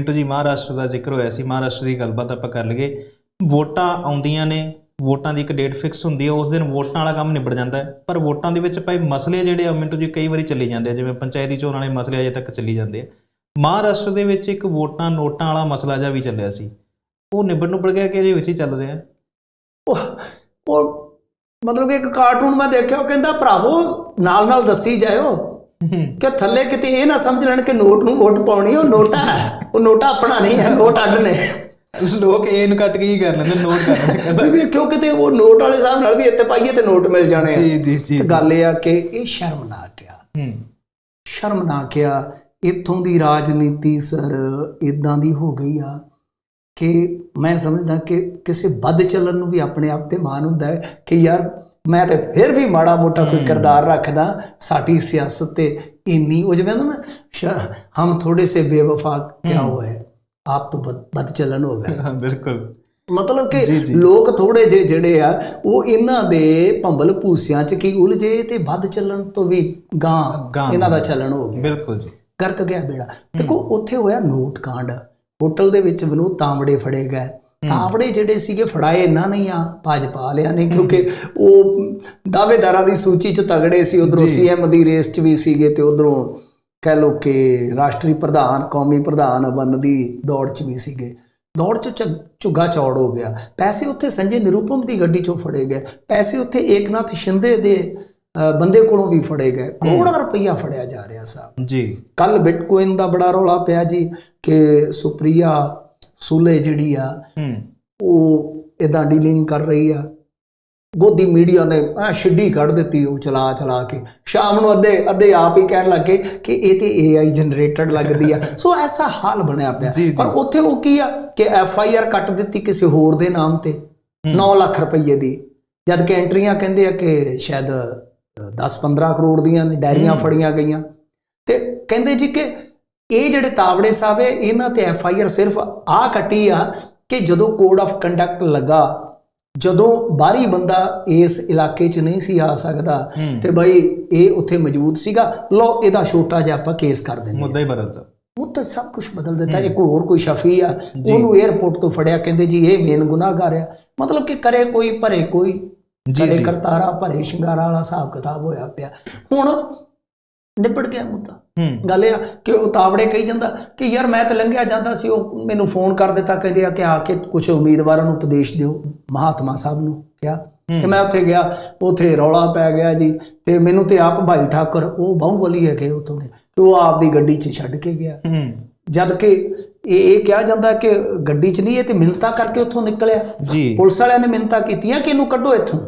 ਮਿੰਟੂ ਜੀ, ਮਹਾਰਾਸ਼ਟਰ ਦਾ ਜ਼ਿਕਰ ਹੋਇਆ ਸੀ, ਮਹਾਰਾਸ਼ਟਰ ਦੀ ਗੱਲਬਾਤ ਆਪਾਂ ਕਰ ਲਈਏ। ਵੋਟਾਂ ਆਉਂਦੀਆਂ ਨੇ, ਵੋਟਾਂ ਦੀ ਇੱਕ ਡੇਟ ਫਿਕਸ ਹੁੰਦੀ ਹੈ ਉਸ ਦਿਨ ਵੋਟਾਂ ਵਾਲਾ ਕੰਮ ਨਿਬੜ ਜਾਂਦਾ ਹੈ। ਪਰ ਵੋਟਾਂ ਦੇ ਵਿੱਚ ਭਾਈ ਮਸਲੇ ਜਿਹੜੇ ਆ, ਮਿੰਟੂ ਜੀ, ਕਈ ਵਾਰੀ ਚੱਲੀ ਜਾਂਦੇ ਆ, ਜਿਵੇਂ ਪੰਚਾਇਤੀ ਚੋਣ ਵਾਲੇ ਮਸਲੇ ਅਜੇ ਤੱਕ ਚੱਲੀ ਜਾਂਦੇ ਆ। ਮਹਾਰਾਸ਼ਟਰ ਦੇ ਵਿੱਚ ਇੱਕ ਵੋਟਾਂ ਨੋਟਾਂ ਵਾਲਾ ਮਸਲਾ ਜਿਹਾ ਵੀ ਚੱਲਿਆ ਸੀ। ਉਹ ਨਿਬੜ ਨਿਬੜ ਗਿਆ ਕਿ ਇਹਦੇ ਵਿੱਚ ਹੀ ਚੱਲ ਰਿਹਾ। ਉਹ ਉਹ ਮਤਲਬ ਕਿ ਇੱਕ ਕਾਰਟੂਨ ਮੈਂ ਦੇਖਿਆ, ਉਹ ਕਹਿੰਦਾ ਭਰਾਵੋ ਨਾਲ ਨਾਲ ਦੱਸੀ ਜਾਇਓ। ਕਿ ਥੱਲੇ ਕਿਤੇ ਇਹ ਨਾ ਸਮਝ ਲੈਣ ਕਿ ਨੋਟ ਨੂੰ ਵੋਟ ਪਾਉਣੀ ਉਹ ਨੋਟਾ ਉਹ ਨੋਟਾ ਆਪਣਾ ਨਹੀਂ ਹੈ ਨੋਟ ਅੱਡ ਨੇ। ਲੋਕ ਇਹ ਨੂੰ ਕੱਟ ਕੇ ਹੀ ਕਰ ਲੈਂਦੇ ਨੋਟ ਕਰ ਲੈਂਦੇ। ਕਹਿੰਦਾ ਵੀ ਵੇਖਿਓ ਕਿਤੇ ਉਹ ਨੋਟ ਵਾਲੇ ਹਿਸਾਬ ਨਾਲ ਵੀ ਇੱਥੇ ਪਾਈਏ ਤੇ ਨੋਟ ਮਿਲ ਜਾਣੇ ਆ। ਜੀ ਜੀ ਜੀ। ਗੱਲ ਇਹ ਆ ਕਿ ਇਹ ਸ਼ਰਮਨਾਕ ਆ। ਹੂੰ। ਸ਼ਰਮਨਾਕ ਆ ਇੱਥੋਂ ਦੀ ਰਾਜਨੀਤੀ ਸਰ ਇਦਾਂ ਦੀ ਹੋ ਗਈ ਆ ਕਿ ਮੈਂ ਸਮਝਦਾ ਕਿ ਕਿਸੇ ਵੱਧ ਚੱਲਣ ਨੂੰ ਵੀ ਆਪਣੇ ਆਪ ਤੇ ਮਾਣ ਹੁੰਦਾ ਹੈ ਕਿ ਯਾਰ ਮੈਂ ਤੇ ਫਿਰ ਵੀ ਮਾੜਾ ਮੋਟਾ ਕੋਈ ਕਿਰਦਾਰ ਰੱਖਦਾ ਸਾਡੀ ਸਿਆਸਤ ਤੇ ਇੰਨੀ ਉਹ ਜਿਵੇਂ ਨਾ ਹਮ ਥੋੜੇ ਸੇ ਬੇਵਫਾ ਕਿਆ ਹੋਏ ਆਪ ਤੋਂ ਵੱਧ- ਵੱਧ ਚੱਲਣ ਹੋ ਗਏ। ਬਿਲਕੁਲ। ਮਤਲਬ ਜੀ, ਕਿ ਜੀ। ਲੋਕ ਥੋੜੇ ਜਿਹੇ ਜਿਹੜੇ ਆ ਉਹ ਇਹਨਾਂ ਦੇ ਭੰਬਲ ਭੂਸਿਆਂ ਚ ਕੀ ਉਲਝੇ ਤੇ ਵੱਧ ਚੱਲਣ ਤੋਂ ਵੀ ਗਾਂ ਇਹਨਾਂ ਦਾ ਚੱਲਣ ਹੋ ਗਿਆ। ਬਿਲਕੁਲ ਜੀ। ਗਰਕ ਗਿਆ ਬੇੜਾ। ਦੇਖੋ ਉੱਥੇ ਹੋਇਆ ਨੋਟ ਕਾਂਡ। ਹੋਟਲ ਦੇ ਵਿੱਚ ਵਿਨੋਦ ਤਾਂਬੜੇ ਫੜੇ ਗਏ। ਤਾਂਬੜੇ ਜਿਹੜੇ ਸੀਗੇ ਫੜਾਏ ਇਹਨਾਂ ਨਹੀਂ ਆ ਭਾਜਪਾ ਵਾਲਿਆਂ ਨੇ ਕਿਉਂਕਿ ਉਹ ਦਾਅਵੇਦਾਰਾਂ ਦੀ ਸੂਚੀ 'ਚ ਤਗੜੇ ਸੀ ਉਧਰੋਂ ਸੀਐਮ ਦੀ ਰੇਸ 'ਚ ਵੀ ਸੀਗੇ ਤੇ ਉਧਰੋਂ ਕਹਿ ਲੋ ਕਿ ਰਾਸ਼ਟਰੀ ਪ੍ਰਧਾਨ ਕੌਮੀ ਪ੍ਰਧਾਨ ਬਣਨ ਦੀ ਦੌੜ 'ਚ ਵੀ ਸੀਗੇ। ਦੌੜ 'ਚ ਝੁੱਗਾ ਚੌੜ ਹੋ ਗਿਆ। ਪੈਸੇ ਉੱਥੇ ਸੰਜੇ ਨਿਰੂਪਮ ਦੀ ਗੱਡੀ 'ਚੋਂ ਫੜੇ ਗਏ। ਪੈਸੇ ਉੱਥੇ ਏਕਨਾਥ ਸ਼ਿੰਦੇ ਦੇ ਬੰਦੇ ਕੋਲੋਂ ਵੀ ਫੜੇ ਗਏ। ਕਰੋੜਾਂ ਰੁਪਈਆ ਫੜਿਆ ਜਾ ਰਿਹਾ ਸਾਹਿਬ ਜੀ। ਕੱਲ ਬਿਟਕੋਇਨ ਦਾ ਬੜਾ ਰੌਲਾ ਪਿਆ ਜੀ ਕਿ ਸੁਪਰੀਆ ਸੁਲੇ ਜਿਹੜੀ ਆ ਉਹ ਇਦਾਂ ਡੀਲਿੰਗ ਕਰ ਰਹੀ ਆ। ਗੋਦੀ ਮੀਡੀਆ ਨੇ ਆ ਛਿੱਡੀ ਕੱਢ ਦਿੱਤੀ ਉਹ ਚਲਾ ਚਲਾ ਕੇ। ਸ਼ਾਮ ਨੂੰ ਅੱਧੇ ਅੱਧੇ ਆਪ ਹੀ ਕਹਿਣ ਲੱਗੇ ਕਿ ਇਹ ਤੇ AI ਜਨਰੇਟਡ ਲੱਗਦੀ ਆ। ਸੋ ਐਸਾ ਹਾਲ ਬਣਿਆ ਪਿਆ। ਪਰ ਉੱਥੇ ਉਹ ਕੀ ਆ ਕਿ ਐਫ ਆਈ ਆਰ ਕੱਟ ਦਿੱਤੀ ਕਿਸੇ ਹੋਰ ਦੇ ਨਾਮ ਤੇ 9 ਲੱਖ ਰੁਪਏ ਦੀ। ਜਦ ਕਿ ਐਂਟਰੀਆਂ ਕਹਿੰਦੇ ਆ ਕਿ ਸ਼ਾਇਦ 10-15 ਕਰੋੜ ਦੀਆਂ ਨੇ ਡਾਇਰੀਆਂ ਫੜੀਆਂ ਗਈਆਂ। ਤੇ ਕਹਿੰਦੇ ਜੀ ਕਿ ਇਹ ਜਿਹੜੇ ਤਾਵੜੇ ਸਾਹਿਬ ਇਹਨਾਂ ਤੇ ਐਫ ਆਈ ਆਰ ਸਿਰਫ ਆ ਕੱਟੀ ਆ ਕਿ ਜਦੋਂ ਕੋਡ ਆਫ ਕੰਡਕਟ ਲੱਗਾ ਜਦੋਂ ਬਾਹਰੀ ਬੰਦਾ ਇਸ ਇਲਾਕੇ 'ਚ ਨਹੀਂ ਸੀ ਆ ਸਕਦਾ। ਤੇ ਬਈ ਇਹ ਉੱਥੇ ਮੌਜੂਦ ਸੀਗਾ ਲੋ ਇਹਦਾ ਛੋਟਾ ਜਿਹਾ ਆਪਾਂ ਕੇਸ ਕਰ ਦਿੰਦੇ ਮੁੱਦਾ ਹੀ ਬਦਲਦਾ। ਉਹ ਤਾਂ ਸਭ ਕੁਝ ਬਦਲ ਦਿੱਤਾ ਇੱਕ ਹੋਰ ਕੋਈ ਸ਼ਫੀ ਆ ਉਹਨੂੰ 에어ਪੋਰਟ ਤੋਂ ਫੜਿਆ ਕਹਿੰਦੇ ਜੀ ਇਹ ਮੇਨ ਗੁਨਾਹਗਾਰ ਆ। ਮਤਲਬ ਕਿ ਕਰੇ ਕੋਈ ਭਰੇ ਕੋਈ ਜੀ। ਕਰਤਾਰਾ ਭਰੇ ਸ਼ਿੰਗਾਰਾ ਵਾਲਾ ਹਿਸਾਬ ਕਿਤਾਬ ਹੋਇਆ ਪਿਆ। ਹੁਣ ਨਿਬੜ ਗਿਆ ਮੁੱਦਾ। ਗੱਲ ਇਹ ਕਿ ਉਹ ਤਾਵੜੇ ਕਹੀ ਜਾਂਦਾ ਕਿ ਯਾਰ ਮੈਂ ਤਾਂ ਲੰਘਿਆ ਜਾਂਦਾ ਸੀ ਉਹ ਮੈਨੂੰ ਫੋਨ ਕਰ ਦਿੱਤਾ ਕਹਿੰਦੇ ਆ ਕਿ ਆ ਕੇ ਕੁਝ ਉਮੀਦਵਾਰਾਂ ਨੂੰ ਉਪਦੇਸ਼ ਦਿਓ। ਮਹਾਤਮਾ ਸਾਹਿਬ ਨੂੰ ਕਿਹਾ ਤੇ ਮੈਂ ਉੱਥੇ ਗਿਆ ਉੱਥੇ ਰੌਲਾ ਪੈ ਗਿਆ ਜੀ ਤੇ ਮੈਨੂੰ ਤੇ ਆਪ ਭਾਈ ਠਾਕਰ ਉਹ ਬਾਹੂਬਲੀ ਹੈਗੇ ਉੱਥੋਂ ਦੇ ਕਿ ਉਹ ਆਪਦੀ ਗੱਡੀ 'ਚ ਛੱਡ ਕੇ ਗਿਆ। ਜਦ ਕਿ ਇਹ ਇਹ ਕਿਹਾ ਜਾਂਦਾ ਕਿ ਗੱਡੀ 'ਚ ਨਹੀਂ ਇਹ ਤੇ ਮਿੰਨਤਾਂ ਕਰਕੇ ਉੱਥੋਂ ਨਿਕਲਿਆ। ਜੀ। ਪੁਲਿਸ ਵਾਲਿਆਂ ਨੇ ਮਿੰਨਤਾਂ ਕੀਤੀਆਂ ਕਿ ਇਹਨੂੰ ਕੱਢੋ ਇੱਥੋਂ।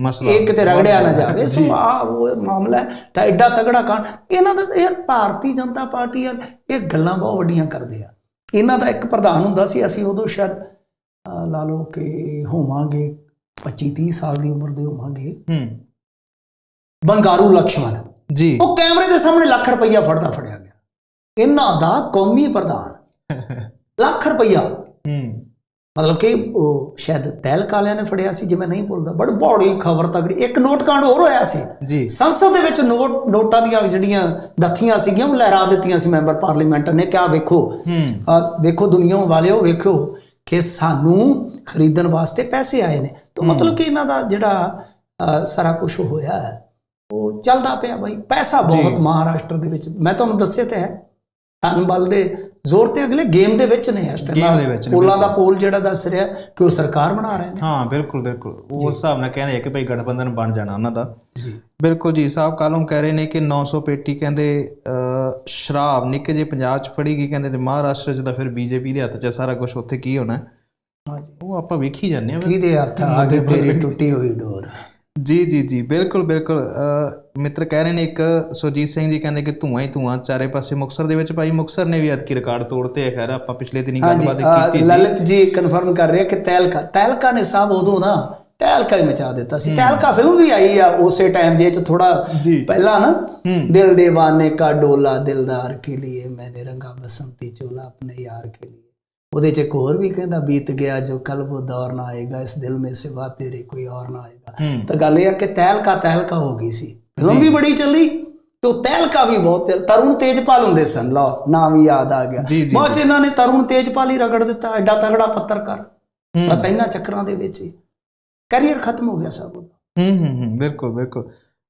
ਮਸਲਾ ਇਹ ਕਿਤੇ ਰਗੜਿਆ ਨਾ ਜਾਵੇ ਸੋ ਆ ਉਹ ਮਾਮਲਾ ਤਾਂ ਐਡਾ ਤਗੜਾ ਕਾਂਡ ਇਹਨਾਂ ਦਾ ਯਾਰ ਭਾਰਤੀ ਜਨਤਾ ਪਾਰਟੀ ਯਾਰ ਇਹ ਗੱਲਾਂ ਬਹੁਤ ਵੱਡੀਆਂ ਕਰਦੇ ਆ। ਇਹਨਾਂ ਦਾ ਇੱਕ ਪ੍ਰਧਾਨ ਹੁੰਦਾ ਸੀ ਅਸੀਂ ਉਦੋਂ ਸ਼ਾਇਦ ਲਾ ਲਓ ਕਿ ਹੋਵਾਂਗੇ 25 30 ਸਾਲ ਦੀ ਉਮਰ ਦੇ ਹੋਵਾਂਗੇ। ਹੂੰ। ਬੰਗਾਰੂ ਲਕਸ਼ਮਣ। ਜੀ। ਉਹ ਕੈਮਰੇ ਦੇ ਸਾਹਮਣੇ ਲੱਖ ਰੁਪਈਆ ਫੜਦਾ ਫੜਿਆ ਗਿਆ। ਇਹਨਾਂ ਦਾ ਕੌਮੀ ਪ੍ਰਧਾਨ। ਲੱਖ ਰੁਪਈਆ। ਹੂੰ। ਮਤਲਬ ਕਿ ਉਹ ਸ਼ਾਇਦ ਤਹਿਲਕਾ ਵਾਲਿਆਂ ਨੇ ਫੜਿਆ ਸੀ ਜੇ ਮੈਂ ਨਹੀਂ ਭੁੱਲਦਾ ਬੜ ਬੜੀ ਖਬਰ ਤਗੜੀ ਇੱਕ ਨੋਟ ਕਾਂਡ ਹੋਰ ਹੋਇਆ ਸੀ। ਜੀ। ਸੰਸਦ ਦੇ ਵਿੱਚ ਨੋਟ ਨੋਟਾਂ ਦੀਆਂ ਜਿਹੜੀਆਂ ਦਥੀਆਂ ਸੀਗੀਆਂ ਉਹ ਲਹਿਰਾ ਦਿੱਤੀਆਂ ਸੀ ਮੈਂਬਰ ਪਾਰਲੀਮੈਂਟ ਨੇ ਕਿਹਾ ਵੇਖੋ। ਵੇਖੋ ਦੁਨੀਆ ਵਾਲਿਓ ਵੇਖੋ ਕਿ ਸਾਨੂੰ ਖਰੀਦਣ ਵਾਸਤੇ ਪੈਸੇ ਆਏ ਨੇ। ਤਾਂ ਮਤਲਬ ਕਿ ਇਹਨਾਂ ਦਾ ਜਿਹੜਾ ਸਾਰਾ ਕੁਝ ਹੋਇਆ ਹੈ ਉਹ ਚੱਲਦਾ ਪਿਆ ਬਾਈ। ਪੈਸਾ ਬਹੁਤ ਮਹਾਰਾਸ਼ਟਰ ਦੇ ਵਿੱਚ। ਮੈਂ ਤੁਹਾਨੂੰ ਦੱਸਿਆ ਤੇ ਹੈ। ਧਨ ਬਲ ਦੇ ਜ਼ੋਰ ਤੇ ਅਗਲੇ ਗੇਮ ਦੇ ਵਿੱਚ ਨੇ ਇਸ Game ਦੇ ਵਿੱਚ ਟਾਈਮ ਨੇ, ਪੋਲਾਂ ਦਾ ਪੋਲ ਜਿਹੜਾ ਦੱਸ ਰਿਹਾ ਕਿ ਉਹ ਸਰਕਾਰ ਬਣਾ ਰਹੇ ਨੇ। ਹਾਂ ਬਿਲਕੁਲ ਬਿਲਕੁਲ। ਉਸ ਹਿਸਾਬ ਨਾਲ ਕਹਿੰਦੇ ਆ ਕਿ ਭਾਈ ਗਠਬੰਧਨ ਬਣ ਜਾਣਾ ਉਹਨਾਂ ਦਾ। ਜੀ। ਬਿਲਕੁਲ ਜੀ ਸਾਹਿਬ ਕਾਲੋਂ ਕਹਿ ਰਹੇ ਨੇ ਕਿ 900 ਪੇਟੀ ਕਹਿੰਦੇ ਸ਼ਰਾਬ ਨਿੱਕੇ ਜੇ ਪੰਜਾਬ ਚ ਫੜੀ ਗਈ ਕਹਿੰਦੇ ਤੇ ਮਹਾਰਾਸ਼ਟਰ ਚ ਤਾਂ ਫਿਰ ਬੀਜੇਪੀ ਦੇ ਹੱਥ ਚ ਸਾਰਾ ਕੁਝ ਉੱਥੇ ਕੀ ਹੋਣਾ? ਹੈ? ਹਾਂਜੀ ਉਹ ਆਪਾਂ ਵੇਖੀ ਜਾਂਦੇ ਹਾਂ। ਕਿਹਦੇ ਹੱਥ ਆ ਗਈ ਤੇਰੀ ਟੁੱਟੀ ਹੋਈ ਡੋਰ। ਜੀ, ਜੀ, ਜੀ, ਬਿਲਕੁਲ, ਬਿਲਕੁਲ। ਮਿੱਤਰ ਕਹਿ ਰਹੇ ਨੇ ਇੱਕ ਸੁਰਜੀਤ ਸਿੰਘ ਜੀ ਕਹਿੰਦੇ ਕਿ ਧੂੰਆਂ ਹੀ ਧੂੰਆਂ ਚਾਰੇ ਪਾਸੇ ਮੁਕਤਸਰ ਦੇ ਵਿੱਚ ਭਾਈ ਮੁਕਤਸਰ ਨੇ ਵੀ ਐਤਕੀ ਰਿਕਾਰਡ ਤੋੜਤੇ ਹੈ ਖੈਰ ਆਪਾਂ ਪਿਛਲੇ ਦਿਨੀ ਗੱਲਬਾਤ ਕੀਤੀ ਸੀ। ਲਲਿਤ ਜੀ ਕਨਫਰਮ ਕਰ ਰਹੇ ਕਿ ਤਹਿਲਕਾ ਤਹਿਲਕਾ ਨੇ ਸਾਹਿਬ ਉਦੋਂ ਨਾ ਤਹਿਲਕਾ ਹੀ ਮਚਾ ਦਿੱਤਾ ਸੀ। ਤਹਿਲਕਾ ਫਿਲਮ ਵੀ ਆਈ ਆ ਉਸੇ ਟਾਈਮ ਦੇ ਵਿੱਚ ਥੋੜਾ ਪਹਿਲਾਂ ਨਾ ਦਿਲ ਦੇਵਾਨੇ ਕਾ ਡੋਲਾ ਦਿਲਦਾਰ ਕੇ ਲਈ ਮੈਨੇ ਰੰਗਾ ਬਸੰਤੀ ਚੋਲਾ ਆਪਣੇ ਯਾਰ ਕੇ ਲਈ ਉਹਦੇ ਚ ਇੱਕ ਹੋਰ ਵੀ ਕਹਿੰਦਾ ਬੀਤ ਗਿਆ ਜੋ ਕੱਲ ਉਹ ਦੌਰ ਨਾ ਆਏਗਾ ਇਸ ਦਿਲ ਮੇ ਸਿਵਾ ਤੇਰੇ ਕੋਈ ਔਰ ਨਾ ਆਏਗਾ। ਤਾਂ ਗੱਲ ਇਹ ਆ ਕਿ ਤਹਿਲਕਾ ਤਹਿਲਕਾ ਹੋ ਗਈ ਸੀ। ਫਿਲਮ ਵੀ ਬੜੀ ਚੱਲੀ ਤੇ ਉਹ ਤਹਿਲਕਾ ਵੀ ਬਹੁਤ ਚੱਲ- ਤਰੁਣ ਤੇਜਪਾਲ ਹੁੰਦੇ ਸਨ ਲਓ ਨਾਮ ਵੀ ਯਾਦ ਆ ਗਿਆ। ਬਾਅਦ ਇਹਨਾਂ ਨੇ ਤਰੁਣ ਤੇਜਪਾਲ ਹੀ ਰਗੜ ਦਿੱਤਾ ਐਡਾ ਤਗੜਾ ਪੱਤਰਕਾਰ। ਬਸ ਇਹਨਾਂ ਚੱਕਰਾਂ ਦੇ ਵਿੱਚ ਹੀ। ਕੈਰੀਅਰ ਖਤਮ ਹੋ ਗਿਆ ਸਭ ਉਹਦਾ। ਹੂੰ ਹੂੰ ਬਿਲਕੁਲ ਬਿਲਕੁਲ।